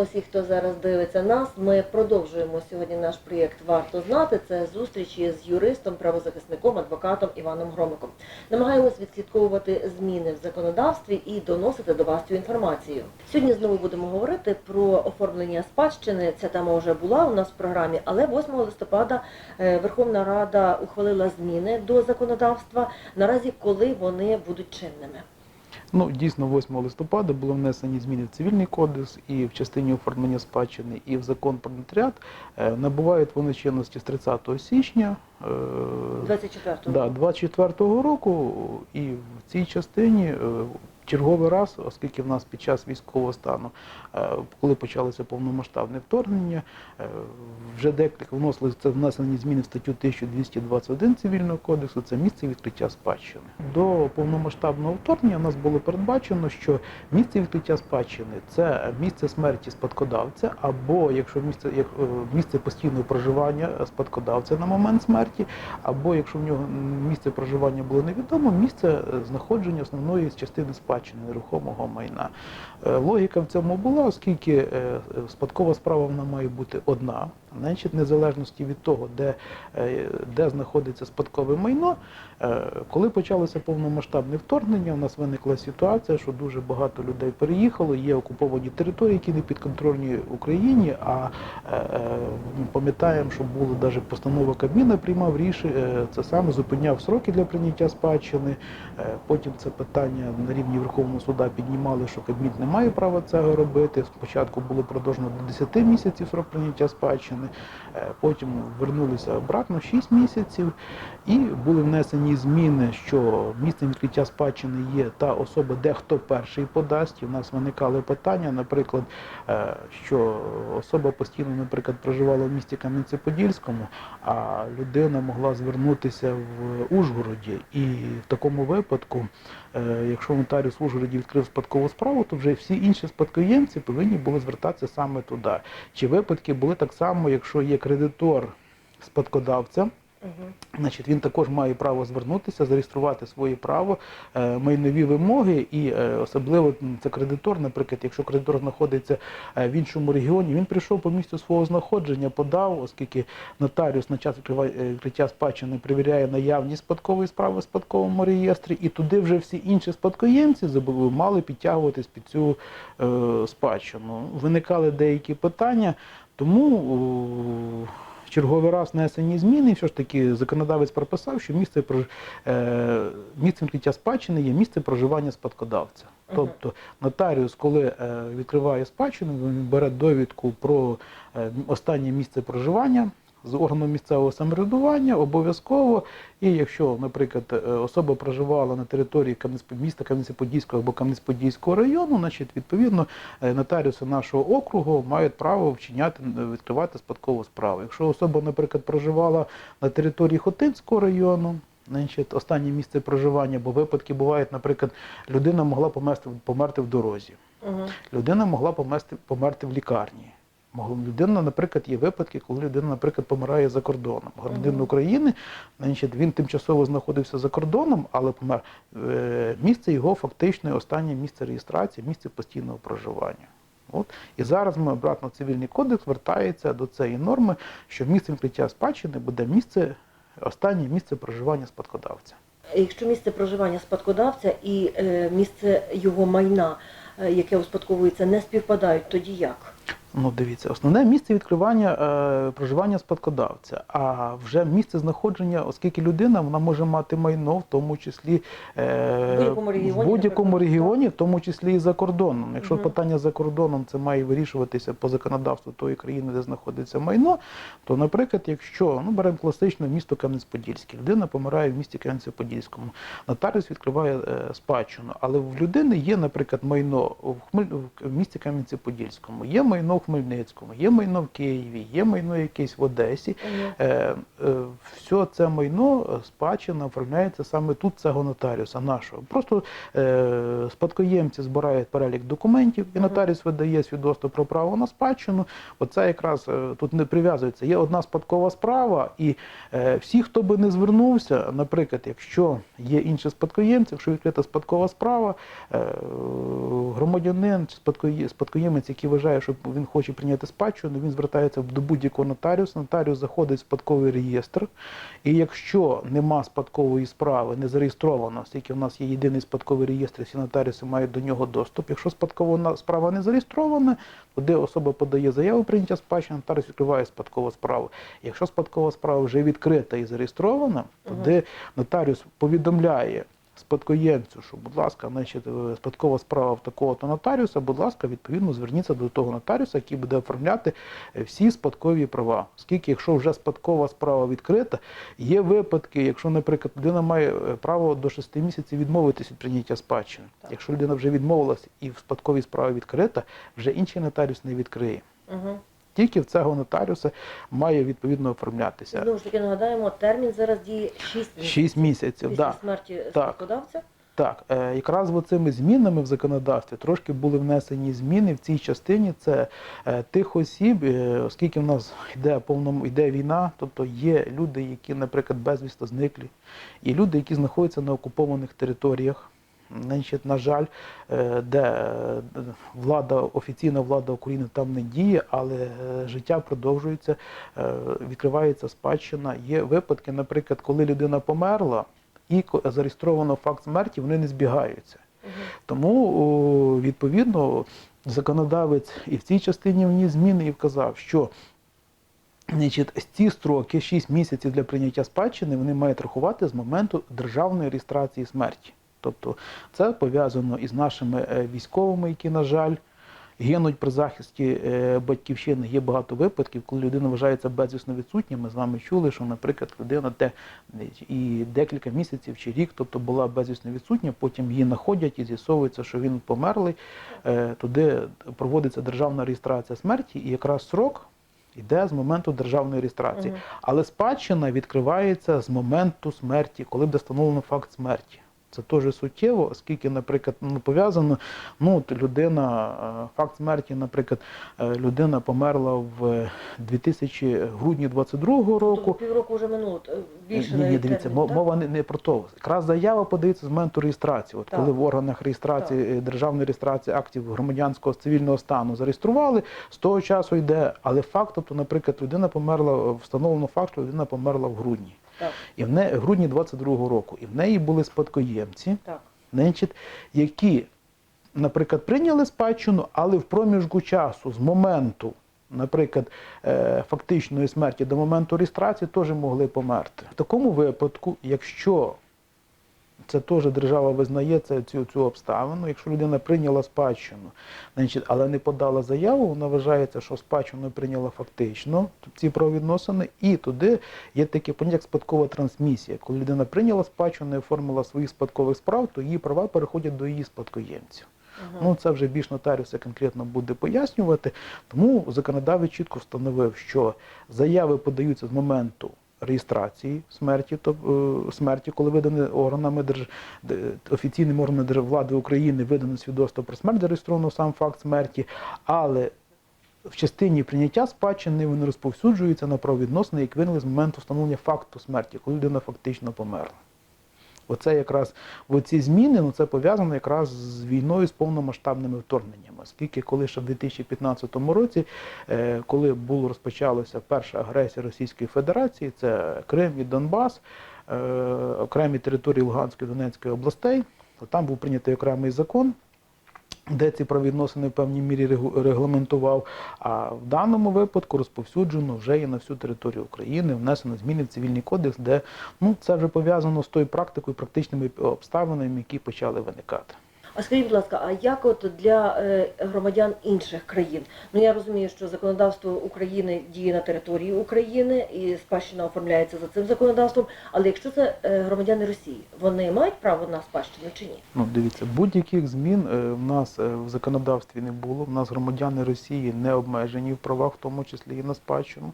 Вітаємо хто зараз дивиться нас. Ми продовжуємо сьогодні наш проєкт Варто знати. Це зустрічі з юристом, правозахисником, адвокатом Іваном Громиком. Намагаємось відслідковувати зміни в законодавстві і доносити до вас цю інформацію. Сьогодні знову будемо говорити про оформлення спадщини. Ця тема вже була у нас в програмі, але 8 листопада е, Верховна Рада ухвалила зміни до законодавства. Наразі коли вони будуть чинними. Ну, дійсно, 8 листопада було внесені зміни в цивільний кодекс і в частині оформлення спадщини, і в закон про нотаріат. Е, Набувають вони чинності з 30 січня е, 24-го. да, 24-го року, і в цій частині е, черговий раз, оскільки в нас під час військового стану, е, коли почалося повномасштабне вторгнення, е, вже декілька вносили це внесені зміни в статтю 1221 цивільного кодексу, це місце відкриття спадщини. До повномасштабного вторгнення у нас було передбачено, що місце відкриття спадщини це місце смерті спадкодавця, або якщо місце як е, місце постійного проживання спадкодавця на момент смерті, або якщо в нього місце проживання було невідомо, місце знаходження основної частини спадщини нерухомого майна. Е, Логіка в цьому була, оскільки е, спадкова справа вона має бути одна, значить, незалежності від того, де, е, де знаходиться спадкове майно. Е, Коли почалося повномасштабне вторгнення, у нас виникла ситуація, що дуже багато людей переїхало, є окуповані території, які не підконтрольні Україні. А е, пам'ятаємо, що було навіть постанова Кабміна приймав рішення, це саме зупиняв сроки для прийняття спадщини. Потім це питання на рівні Верховного суда піднімали, що Кабмін не має права цього робити. Спочатку було продовжено до 10 місяців срок прийняття спадщини, потім вернулися обратно 6 місяців, і були внесені зміни, що місцем відкриття спадщини є та особа, де хто перший подасть. І в нас виникали питання, наприклад, е, що особа постійно, наприклад, проживала в місті Кам'янці-Подільському, а людина могла звернутися в Ужгороді. І в такому випадку, е, якщо нотаріус в Ужгороді відкрив спадкову справу, то вже всі інші спадкоємці повинні були звертатися саме туди. Чи випадки були так само, якщо є кредитор спадкодавця. Значить, він також має право звернутися, зареєструвати свої право, е, майнові вимоги, і е, особливо це кредитор, наприклад, якщо кредитор знаходиться е, в іншому регіоні, він прийшов по місцю свого знаходження, подав, оскільки нотаріус на час відкриття спадщини перевіряє наявність спадкової справи в спадковому реєстрі, і туди вже всі інші спадкоємці мали підтягуватись під цю спадщину. Виникали деякі питання, тому. Черговий раз внесені зміни, все ж таки законодавець прописав, що місце е... місцем відкриття спадщини є місце проживання спадкодавця. Тобто нотаріус, коли е, відкриває спадщину, він бере довідку про е, останнє місце проживання з органу місцевого самоврядування обов'язково. І якщо, наприклад, е, особа проживала на території міста Кам'янець-Подільського або Кам'янець-Подільського району, значить, відповідно, е, нотаріуси нашого округу мають право вчиняти, е, відкривати спадкову справу. Якщо особа, наприклад, проживала на території Хотинського району, значить, останнє місце проживання, бо випадки бувають, наприклад, людина могла померти, померти в дорозі, Угу. людина могла померти, померти в лікарні. Людина, наприклад, є випадки, коли людина, наприклад, помирає за кордоном. Громадянин. України, значить, він тимчасово знаходився за кордоном, але помер. Е, Місце його фактично останнє місце реєстрації, місце постійного проживання. От. І зараз ми обратно цивільний кодекс звертається до цієї норми, що місцем відкриття спадщини буде місце, останнє місце проживання спадкодавця. Якщо місце проживання спадкодавця і е, місце його майна, е, яке успадковується, не співпадають, тоді як? Ну, дивіться, основне місце відкривання е, проживання спадкодавця, а вже місце знаходження, оскільки людина вона може мати майно, в тому числі е, В будь-якому регіоні, в будь-якому регіоні, в тому числі і за кордоном. Якщо Мгм. питання за кордоном це має вирішуватися по законодавству тої країни, де знаходиться майно, то, наприклад, якщо ну беремо класичне місто Кам'янець-Подільське, людина помирає в місті Кам'янці-Подільському, нотаріус відкриває е, спадщину, але в людини є, наприклад, майно в, Хмель... в місті Кам'янці-Подільському, є майно Хмельницькому, є майно в Києві, є майно якесь в Одесі. Е, е, все це майно е, спадщина оформляється саме тут цього нотаріуса нашого. Просто е, спадкоємці збирають перелік документів, і нотаріус видає свідоцтво про право на спадщину. Оце якраз е, тут не прив'язується. Є одна спадкова справа, і е, всі, хто би не звернувся, наприклад, якщо є інші спадкоємці, якщо відкрита спадкова справа, е, громадянин чи спадкоємець, який вважає, що він хоче прийняти спадщину, він звертається до будь-якого нотаріуса. Нотаріус заходить в спадковий реєстр. І якщо нема спадкової справи, не зареєстровано, оскільки в нас є єдиний спадковий реєстр, всі нотаріуси мають до нього доступ. Якщо спадкова справа не зареєстрована, туди особа подає заяву прийняття спадщини, нотаріус відкриває спадкову справу. Якщо спадкова справа вже відкрита і зареєстрована, туди нотаріус повідомляє спадкоємцю, що, будь ласка, значить, е, спадкова справа в такого-то нотаріуса, будь ласка, відповідно зверніться до того нотаріуса, який буде оформляти е, всі спадкові права. Оскільки, якщо вже спадкова справа відкрита, є випадки, якщо, наприклад, людина має е, право до 6 місяців відмовитись від прийняття спадщини. Так. Якщо людина вже відмовилась і в спадковій справі відкрита, вже інший нотаріус не відкриє. Угу. Тільки в цього нотаріуса має відповідно оформлятися. Знову ж таки нагадаємо, термін зараз діє 6 місяців. 6 місяців. після Да. смерті спадкодавця. Так, е, якраз цими змінами в законодавстві трошки були внесені зміни в цій частині. Це е, тих осіб, е, оскільки в нас йде повному йде війна, тобто є люди, які, наприклад, безвісно зниклі, і люди, які знаходяться на окупованих територіях. Значить, на жаль, е, де е, влада, офіційна влада України там не діє, але е, життя продовжується, відкривається спадщина. Є випадки, наприклад, коли людина померла і зареєстровано факт смерті, вони не збігаються. Угу. Тому відповідно законодавець і в цій частині вніс зміни і вказав, що значить, ці строки, 6 місяців для прийняття спадщини, вони мають рахувати з моменту державної реєстрації смерті. Тобто це пов'язано із нашими е, військовими, які, на жаль, гинуть при захисті е, батьківщини. Є багато випадків, коли людина вважається безвісно відсутня. Ми з вами чули, що, наприклад, людина те і декілька місяців чи рік, тобто була безвісно відсутня, потім її знаходять і з'ясовується, що він померлий. Е, Туди проводиться державна реєстрація смерті, і якраз срок йде з моменту державної реєстрації. Мгм. Але спадщина відкривається з моменту смерті, коли буде встановлено факт смерті. Це теж суттєво, оскільки, наприклад, ну, пов'язано, ну, от людина, е, факт смерті, наприклад, е, людина померла в 2000 грудні 22 року. Тобто півроку вже минуло, е, більше Ні, ні, навіть дивіться, термін, так? мова не, не про то. Якраз заява подається з моменту реєстрації. От Так. коли в органах реєстрації, е, державної реєстрації актів громадянського цивільного стану зареєстрували, з того часу йде, але факт, тобто, наприклад, людина померла, встановлено факт, що людина померла в грудні. Так, І в не грудні 22-го року. І в неї були спадкоємці, так. значить, які, наприклад, прийняли спадщину, але в проміжку часу з моменту, наприклад, е, фактичної смерті до моменту реєстрації теж могли померти. В такому випадку, якщо це теж держава визнає це, цю, цю обставину. Якщо людина прийняла спадщину, значить, але не подала заяву, вона вважається, що спадщину прийняла фактично ці правовідносини, і туди є таке поняття як спадкова трансмісія. Коли людина прийняла спадщину і оформила своїх спадкових справ, то її права переходять до її спадкоємців. Угу. Ну, це вже більш нотаріуси конкретно буде пояснювати. Тому законодавець чітко встановив, що заяви подаються з моменту реєстрації смерті, то, е, смерті, коли видане органами держ... офіційним органами влади України видано свідоцтво про смерть, зареєстровано сам факт смерті, але в частині прийняття спадщини вони розповсюджуються на правовідносини, які виникли з моменту встановлення факту смерті, коли людина фактично померла. Оце якраз оці зміни, ну це пов'язано якраз з війною з повномасштабними вторгненнями. Оскільки коли ще в 2015 році, е, коли було розпочалася перша агресія Російської Федерації, це Крим і Донбас, е, окремі території Луганської і Донецької областей, то там був прийнятий окремий закон. Де ці правовідносини в певній мірі регламентував, а в даному випадку розповсюджено вже і на всю територію України, внесено зміни в цивільний кодекс, де ну це вже пов'язано з тою практикою, практичними обставинами, які почали виникати. А скажіть, будь ласка, а як от для е, громадян інших країн? Ну я розумію, що законодавство України діє на території України і спадщина оформляється за цим законодавством. Але якщо це е, громадяни Росії, вони мають право на спадщину чи ні? Ну, дивіться, будь-яких змін е, в нас в законодавстві не було. В нас громадяни Росії не обмежені в правах, в тому числі і на спадщину.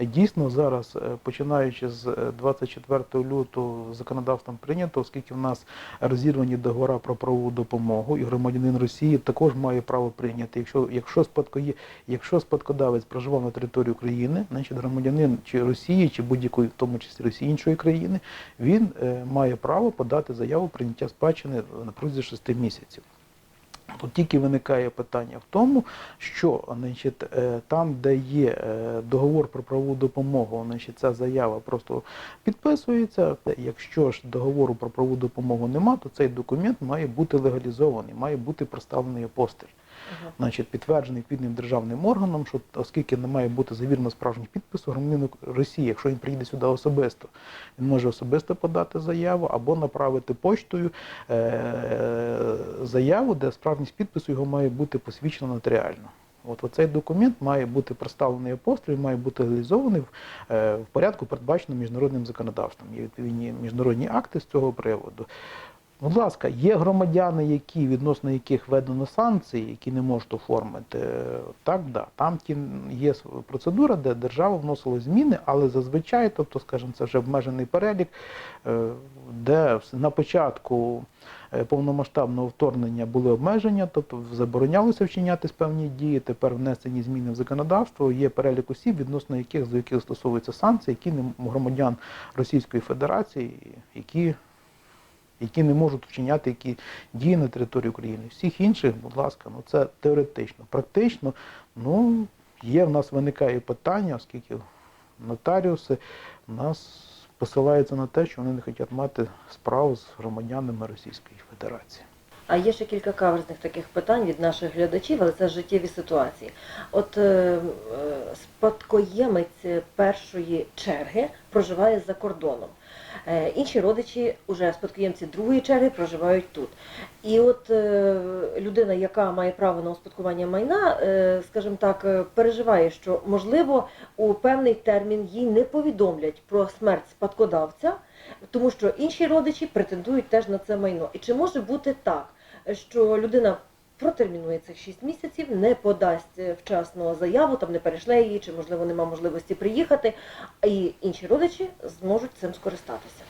Дійсно, зараз, починаючи з е, 24 лютого, законодавством прийнято, оскільки в нас розірвані договори про правову допомогу, і громадянин Росії також має право прийняти. Якщо, якщо, спадкоє, якщо спадкодавець проживав на території України, значить громадянин чи Росії, чи будь-якої, в тому числі Росії іншої країни, він е, має право подати заяву прийняття спадщини на протязі 6 місяців. Тут тільки виникає питання в тому, що значить, е, там, де є е, договор про правову допомогу, значить, ця заява просто підписується. Якщо ж договору про правову допомогу нема, то цей документ має бути легалізований, має бути проставлений апостиль. Значить, підтверджений відповідним державним органом, що оскільки не має бути завірено справжніх підпису громадянину Росії, якщо він приїде сюди особисто, він може особисто подати заяву або направити поштою е- заяву, де справжність підпису його має бути посвідчена нотаріально. От оцей документ має бути представлений апостолі, має бути реалізований е, в порядку, передбаченому міжнародним законодавством. Є відповідні міжнародні акти з цього приводу. Будь ласка, є громадяни, які відносно яких введено санкції, які не можуть оформити. Так, да. Там ті є процедура, де держава вносила зміни, але зазвичай, тобто, скажімо, це вже обмежений перелік, е, де на початку е, повномасштабного вторгнення були обмеження, тобто заборонялося вчинятись певні дії. Тепер внесені зміни в законодавство. Є перелік осіб, відносно яких до яких стосовуються санкції, які не громадян Російської Федерації, які які не можуть вчиняти які дії на території України. Всіх інших, будь ласка, ну це теоретично. Практично, ну, є в нас виникає питання, оскільки нотаріуси в нас посилаються на те, що вони не хочуть мати справу з громадянами Російської Федерації. А є ще кілька каверзних таких питань від наших глядачів, але це життєві ситуації. От е, е, спадкоємець першої черги проживає за кордоном. Е, інші родичі, уже спадкоємці другої черги, проживають тут. І от е, людина, яка має право на успадкування майна, е, скажімо так, переживає, що можливо у певний термін їй не повідомлять про смерть спадкодавця, тому що інші родичі претендують теж на це майно. І чи може бути так, що людина протермінує цих 6 місяців, не подасть е, вчасно заяву, там не перейшле її, чи можливо нема можливості приїхати, і інші родичі зможуть цим скористатися.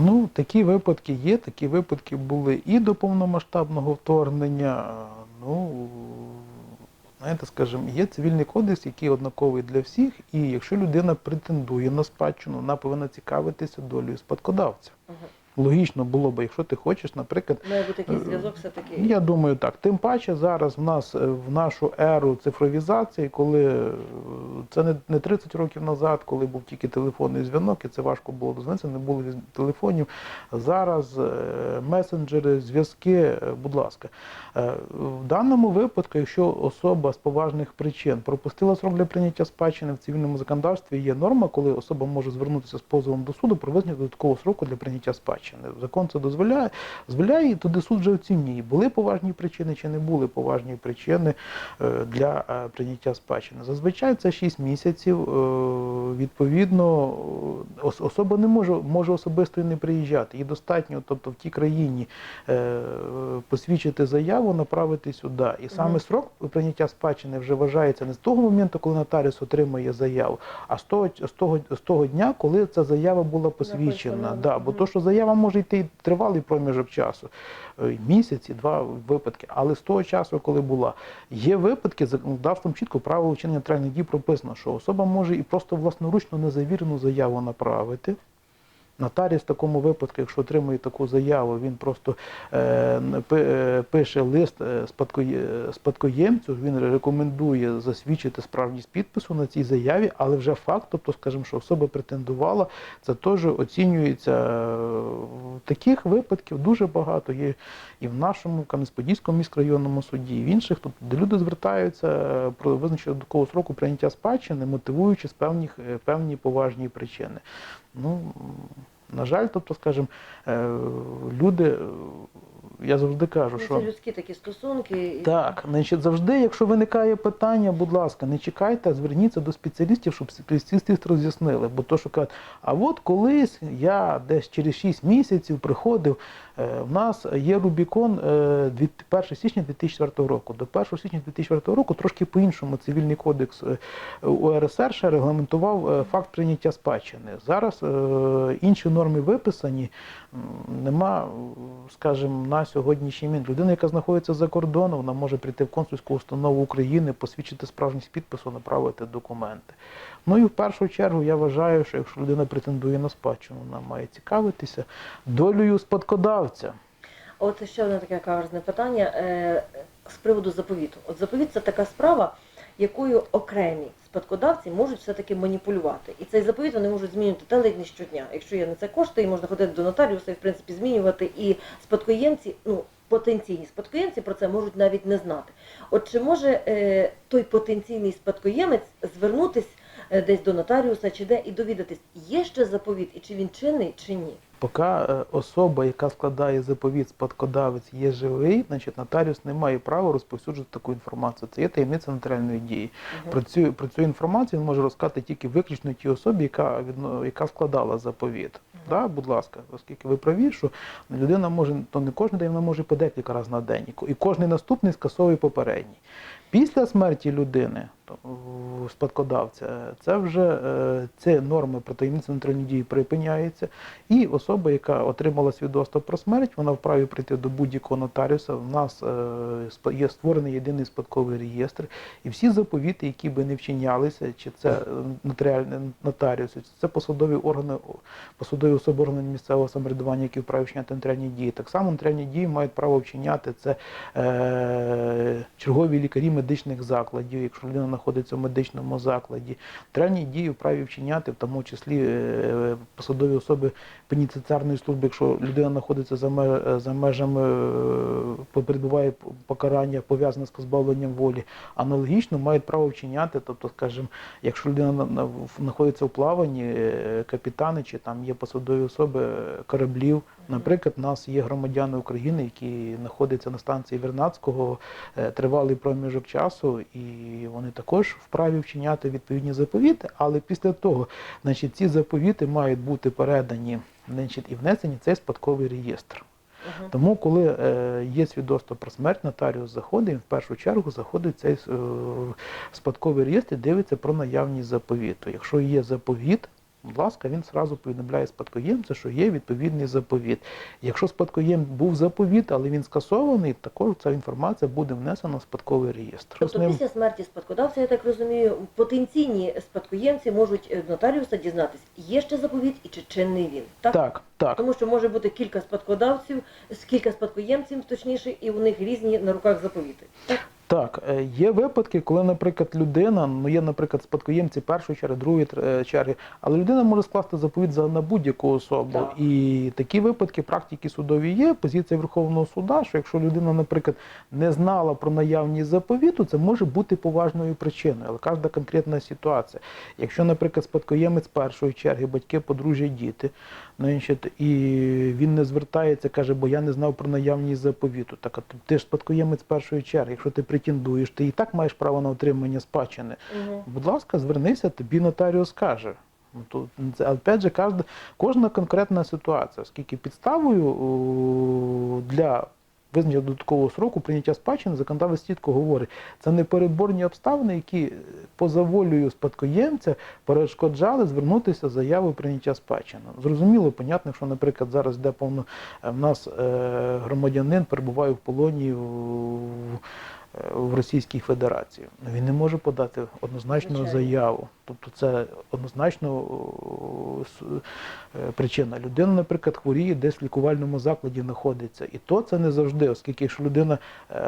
Ну, такі випадки є, такі випадки були і до повномасштабного вторгнення. Ну, знаєте, скажімо, є цивільний кодекс, який однаковий для всіх, і якщо людина претендує на спадщину, вона повинна цікавитися долею спадкодавця. Логічно було би, якщо ти хочеш, наприклад, Має бути якийсь зв'язок все-таки. я думаю, так. Тим паче зараз в нас е, в нашу еру цифровізації, коли е, це не, не 30 років назад, коли був тільки телефонний дзвінок, і це важко було дозвонитися, не було телефонів. Зараз е, месенджери, зв'язки, е, будь ласка. Е, В даному випадку, якщо особа з поважних причин пропустила срок для прийняття спадщини в цивільному законодавстві, є норма, коли особа може звернутися з позовом до суду про визначення додаткового сроку для прийняття спадщини. Закон це дозволяє, дозволяє, і туди суд вже оцінює, були поважні причини чи не були поважні причини е, для е, прийняття спадщини. Зазвичай це 6 місяців. е, Відповідно, особа не може, може особисто і не приїжджати. Їй достатньо, тобто в тій країні посвідчити заяву, направити сюди. І саме срок прийняття спадщини вже вважається не з того моменту, коли нотаріус отримує заяву, а з того, з того, з того дня, коли ця заява була посвідчена. Да, бо то, що заява може йти тривалий проміжок часу, е, місяці, два випадки. Але з того часу, коли була, є випадки, законодавством чітко правило вчинення нотаріальних дій прописано, що особа може і просто власноручно незавірену заяву направити. Нотаріус в такому випадку, якщо отримує таку заяву, він просто е, е, пише лист е, спадкоє- спадкоємцю, він рекомендує засвідчити справжність підпису на цій заяві, але вже факт, тобто, скажімо, що особа претендувала, це теж оцінюється. е, таких випадків дуже багато є і в нашому Кам'янець-Подільському міськрайонному суді, і в інших, тут, де люди звертаються про визначення додаткового сроку прийняття спадщини, мотивуючи з певних, певні поважні причини. Ну, на жаль, тобто, скажімо, е, люди, е, я завжди кажу, Ну, що. Це людські такі стосунки. Так, значить, завжди, якщо виникає питання, будь ласка, не чекайте, а зверніться до спеціалістів, щоб спеціалісти роз'яснили. Бо то, що кажуть, а от колись я десь через 6 місяців приходив, в нас є Рубікон е, 1 січня 2004 року. До 1 січня 2004 року трошки по-іншому цивільний кодекс е, УРСР ще регламентував е, факт прийняття спадщини. Зараз е, інші норми виписані, нема, скажімо, на сьогоднішній момент. Людина, яка знаходиться за кордоном, вона може прийти в консульську установу України, посвідчити справжність підпису, направити документи. Ну і в першу чергу я вважаю, що якщо людина претендує на спадщину, вона має цікавитися долею спадкодавця. От ще одне таке каверзне питання е, з приводу заповіту. От заповіт це така справа, якою окремі спадкодавці можуть все-таки маніпулювати. І цей заповіт вони можуть змінювати та ледь не щодня. Якщо є на це кошти, і можна ходити до нотаріуса і в принципі змінювати. І спадкоємці, ну потенційні спадкоємці про це можуть навіть не знати. От чи може е, той потенційний спадкоємець звернутись е, десь до нотаріуса чи де і довідатись, є ще заповіт, і чи він чинний, чи ні? Поки е, особа, яка складає заповіт, спадкодавець є живий, значить нотаріус не має права розповсюджувати таку інформацію. Це є таємниця нотаріальної дії. Мгм. Про цю, про цю інформацію він може розказати тільки виключно тій особі, яка, яка складала заповіт. Да, будь ласка, оскільки ви праві, що людина може, то не кожен день, вона може по декілька разів на день. І кожний наступний скасовує попередній. Після смерті людини, спадкодавця, це вже е, це норми про таємницю нотаріальної дії припиняється. І особа, яка отримала свідоцтво про смерть, вона вправі прийти до будь-якого нотаріуса. У нас е, є створений єдиний спадковий реєстр, і всі заповіти, які би не вчинялися, чи це е, нотаріальні нотаріуси, чи це посадові органи, посадові особи органів місцевого самоврядування, які вправі вчиняти нотаріальні дії. Так само нотаріальні дії мають право вчиняти це е, чергові лікарі медичних закладів, якщо людина знаходиться в медичному закладі. Нотаріальні дії вправі вчиняти, в тому числі е, посадові особи пеніцитарної служби, якщо людина знаходиться за, ме- за межами, е, перебуває покарання пов'язане з позбавленням волі, аналогічно мають право вчиняти, тобто, скажімо, якщо людина знаходиться в плаванні, е, капітани чи там є посадові особи е, кораблів. Наприклад, у нас є громадяни України, які знаходяться на станції Вернадського е, тривалий проміжок часу, і вони також вправі вчиняти відповідні заповіти. Але після того, значить, ці заповіти мають бути передані значить, і внесені цей спадковий реєстр. Угу. Тому, коли е, є свідоцтво про смерть, нотаріус заходить, він в першу чергу заходить в цей е, спадковий реєстр і дивиться про наявність заповіту. Якщо є заповіт, будь ласка, він зразу повідомляє спадкоємцю, що є відповідний заповіт. Якщо спадкоєм був заповіт, але він скасований, також ця інформація буде внесена в спадковий реєстр. Тобто ним- після смерті спадкодавця, я так розумію, потенційні спадкоємці можуть е, в нотаріуса дізнатись, є ще заповіт і чи чинний він. Так? Так, так. Тому що може бути кілька спадкодавців, кілька спадкоємців, точніше, і у них різні на руках заповіти. Так? Так, е, є випадки, коли, наприклад, людина, ну є, наприклад, спадкоємці першої черги, другої е, черги, але людина може скласти заповіт за на будь-яку особу. Так. І такі випадки практики судові є. Позиція Верховного суда, що якщо людина, наприклад, не знала про наявність заповіту, це може бути поважною причиною, але кожна конкретна ситуація. Якщо, наприклад, спадкоємець першої черги, батьки, подружжя, діти, значить, і він не звертається, каже, бо я не знав про наявність заповіту. Так, а ти ж спадкоємець першої черги. Якщо ти претендуєш, ти і так маєш право на отримання спадщини. Угу. Будь ласка, звернися, тобі нотаріус скаже. Ну, то це опять же кожна, кожна конкретна ситуація, оскільки підставою для визначення додаткового сроку прийняття спадщини законодавець чітко говорить, це непереборні обставини, які е, поза волею спадкоємця перешкоджали звернутися з заявою прийняття спадщини. Зрозуміло, понятно, що, наприклад, зараз де повно е, в нас е, громадянин перебуває в полоні в, в Російській Федерації. Він не може подати однозначну заяву. Тобто це однозначно е, причина. Людина, наприклад, хворіє, десь в лікувальному закладі знаходиться. І то це не завжди, оскільки якщо людина е,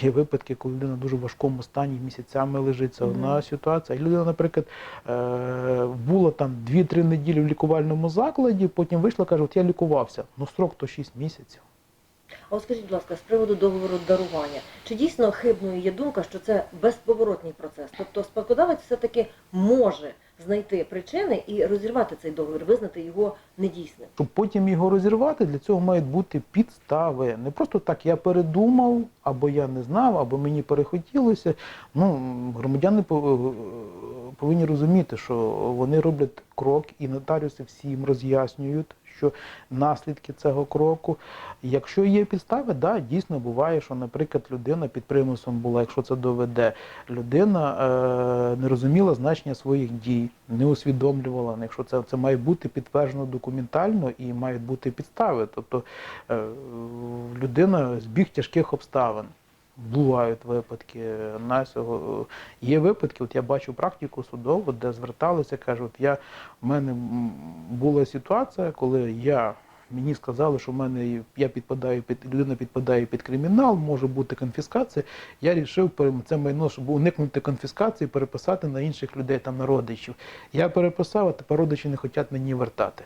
є випадки, коли людина в дуже важкому стані місяцями лежить, це одна Мгм. ситуація. А людина, наприклад, е, була там 2-3 неділі в лікувальному закладі, потім вийшла, каже, от я лікувався. Ну строк то 6 місяців. А от скажіть, будь ласка, з приводу договору дарування, чи дійсно хибною є думка, що це безповоротний процес? Тобто спадкодавець все-таки може знайти причини і розірвати цей договір, визнати його недійсним. Щоб потім його розірвати, для цього мають бути підстави. Не просто так я передумав, або я не знав, або мені перехотілося. Ну, громадяни повинні розуміти, що вони роблять крок, і нотаріуси всім роз'яснюють, що наслідки цього кроку. Якщо є підстави, да, дійсно буває, що, наприклад, людина під примусом була, якщо це доведе, людина е, не розуміла значення своїх дій, не усвідомлювала. Якщо це, це має бути підтверджено документально і мають бути підстави. Тобто е, людина збіг тяжких обставин. Бувають випадки на цього. Є випадки, от я бачу практику судову, де зверталися, кажуть, я в мене була ситуація, коли я мені сказали, що в мене я підпадаю під людина підпадає під кримінал, може бути конфіскація. Я вирішив це майно, щоб уникнути конфіскації, переписати на інших людей, там на родичів. Я переписав, а тепер родичі не хочуть мені вертати.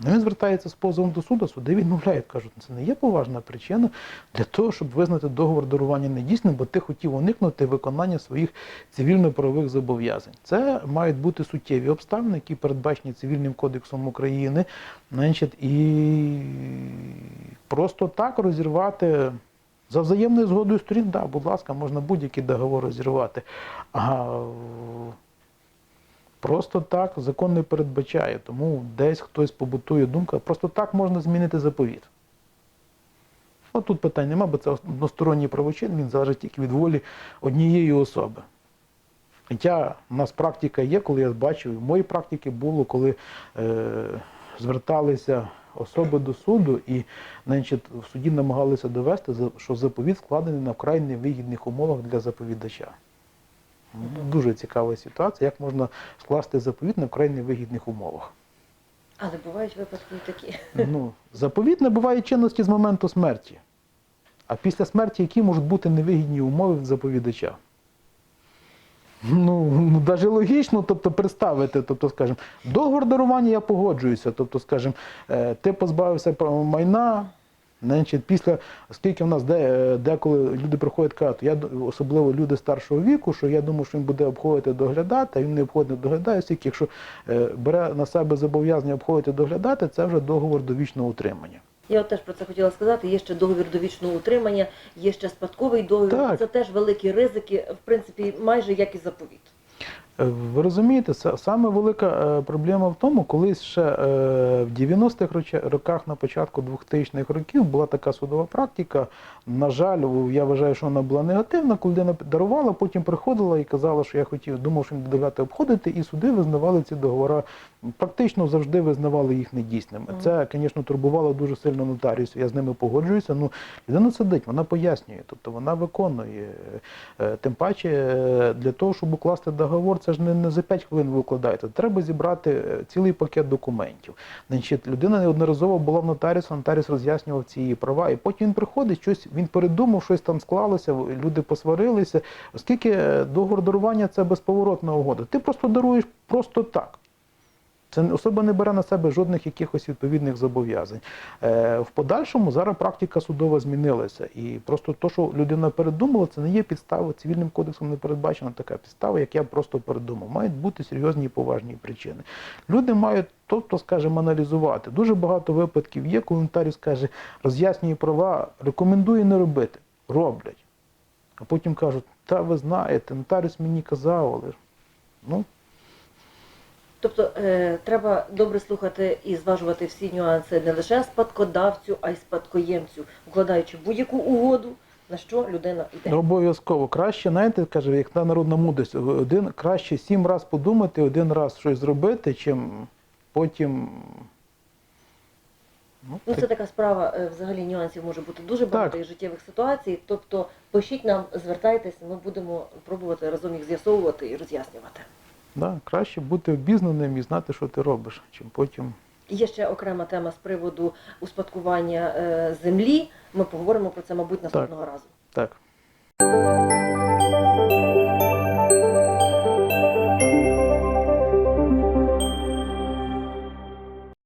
Ну, він звертається з позовом до суду, суди відмовляють, кажуть, це не є поважна причина для того, щоб визнати договор дарування недійсним, бо ти хотів уникнути виконання своїх цивільно-правових зобов'язань. Це мають бути суттєві обставини, які передбачені цивільним кодексом України, значить, і просто так розірвати. За взаємною згодою сторін, да, будь ласка, можна будь-який договор розірвати. А Просто так закон не передбачає, тому десь хтось побутує думка, просто так можна змінити заповіт. От тут питань нема, бо це односторонній правочин, він залежить тільки від волі однієї особи. Хоча в нас практика є, коли я бачив, в моїй практиці було, коли е, зверталися особи до суду і значить, в суді намагалися довести, що заповіт складений на вкрай невигідних умовах для заповідача. Дуже цікава ситуація, як можна скласти заповіт на вкрай невигідних умовах. Але бувають випадки і такі. Ну, заповіт набуває чинності з моменту смерті. А після смерті які можуть бути невигідні умови заповідача? Ну, ну навіть логічно, тобто представити, тобто, скажімо, договор дарування я погоджуюся. Тобто, скажімо, е, ти позбавився майна, значить, після, оскільки в нас де, е, деколи люди приходять кажуть, я особливо люди старшого віку, що я думаю, що він буде обходити доглядати, а він не обходить доглядає, оскільки якщо е, бере на себе зобов'язання обходити доглядати, це вже договор довічного утримання. Я от теж про це хотіла сказати. Є ще договір довічного утримання, є ще спадковий договір. Так. Це теж великі ризики, в принципі, майже як і заповіт. Е, Ви розумієте, саме велика е, проблема в тому, коли ще е, в 90-х роках, на початку 2000-х років була така судова практика. На жаль, я вважаю, що вона була негативна, коли людина дарувала, потім приходила і казала, що я хотів, думав, що буде обходити, і суди визнавали ці договори, практично завжди визнавали їх недійсними. Це, звісно, турбувало дуже сильно нотаріусів. Я з ними погоджуюся. Ну, людина сидить, вона пояснює, тобто вона виконує. Е, Тим паче, е, для того, щоб укласти договор, це ж не, не за 5 хвилин ви укладаєте. Треба зібрати е, цілий пакет документів. Значить, людина неодноразово була в нотаріусі, нотаріус роз'яснював ці її права, і потім він приходить, щось він передумав, щось там склалося, люди посварилися. Оскільки договор дарування це безповоротна угода. Ти просто даруєш просто так. Це особа не бере на себе жодних якихось відповідних зобов'язань. Е, в подальшому зараз практика судова змінилася. І просто то, що людина передумала, це не є підставою. Цивільним кодексом не передбачена така підстава, як я просто передумав. Мають бути серйозні і поважні причини. Люди мають, тобто, скажімо, аналізувати. Дуже багато випадків є, коли нотаріус каже, роз'яснює права, рекомендує не робити. Роблять. А потім кажуть, та ви знаєте, нотаріус мені казав, але ну, Тобто е, треба добре слухати і зважувати всі нюанси не лише спадкодавцю, а й спадкоємцю, укладаючи будь-яку угоду, на що людина йде. Ну, Обов'язково краще, знаєте, каже, як та народна мудрість, один краще сім раз подумати, один раз щось зробити, чим потім. Ну, Ну, так. це така справа, е, взагалі нюансів може бути дуже багато Так. і життєвих ситуацій. Тобто пишіть нам, звертайтеся, ми будемо пробувати разом їх з'ясовувати і роз'яснювати. Да, краще бути обізнаним і знати, що ти робиш, чим потім. Є ще окрема тема з приводу успадкування е, землі. Ми поговоримо про це, мабуть, наступного разу. Так.